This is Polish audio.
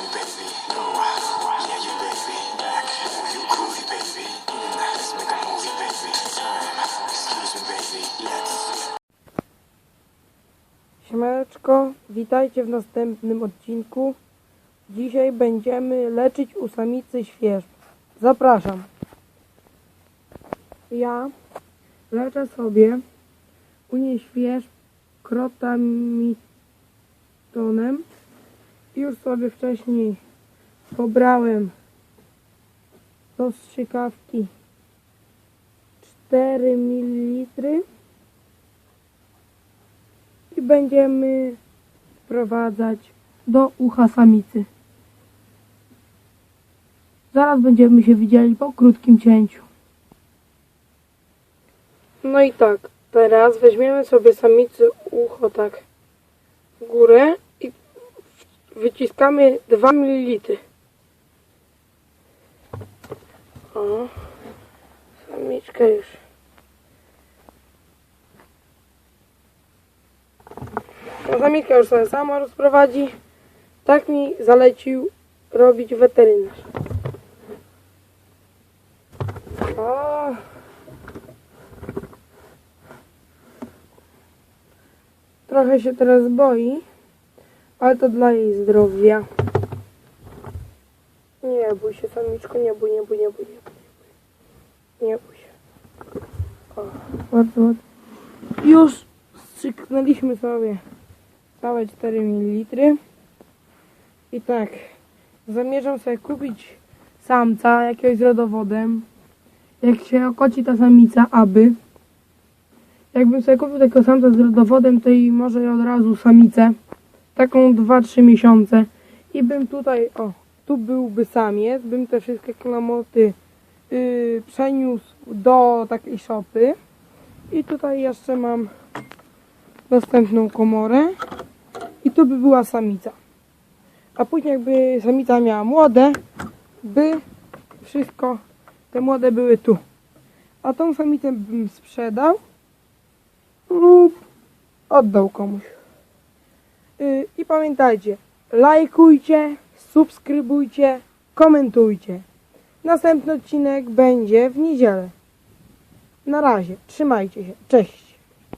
me, baby. Oh, yeah, you baby. Back, you groovy, baby. Let's make a movie, baby. Time, excuse me, baby. Let's. Siemaneczko, witajcie w następnym odcinku. Dzisiaj będziemy leczyć u samicy świeżb. Zapraszam. Ja leczę sobie u niej świeżb krotamitonem. Już sobie wcześniej pobrałem do strzykawki 4 ml i będziemy wprowadzać do ucha samicy. Zaraz będziemy się widzieli po krótkim cięciu. No i tak, teraz weźmiemy sobie samicy ucho tak w górę wyciskamy 2 ml. O, samiczka już. No samiczka już sobie sama rozprowadzi. Tak mi zalecił robić weterynarz. O. Trochę się teraz boi, ale to dla jej zdrowia. Nie bój się, samiczko, nie bój, nie bój, nie bój, nie bój. Nie bój się. O, bardzo ładnie. Już strzyknęliśmy sobie całe 4 ml. I tak, zamierzam sobie kupić samca jakiegoś z rodowodem. Jak się okoci ta samica, aby. Jakbym sobie kupił takiego samca z rodowodem, to i może od razu samicę. Taką 2-3 miesiące. I bym tutaj, o, tu byłby samiec, bym te wszystkie klamoty yy, przeniósł do takiej szopy. I tutaj jeszcze mam następną komorę i tu by była samica. A później jakby samica miała młode, by wszystko, te młode były tu. A tą samicę bym sprzedał lub oddał komuś. Pamiętajcie, lajkujcie, subskrybujcie, komentujcie. Następny odcinek będzie w niedzielę. Na razie, trzymajcie się, cześć.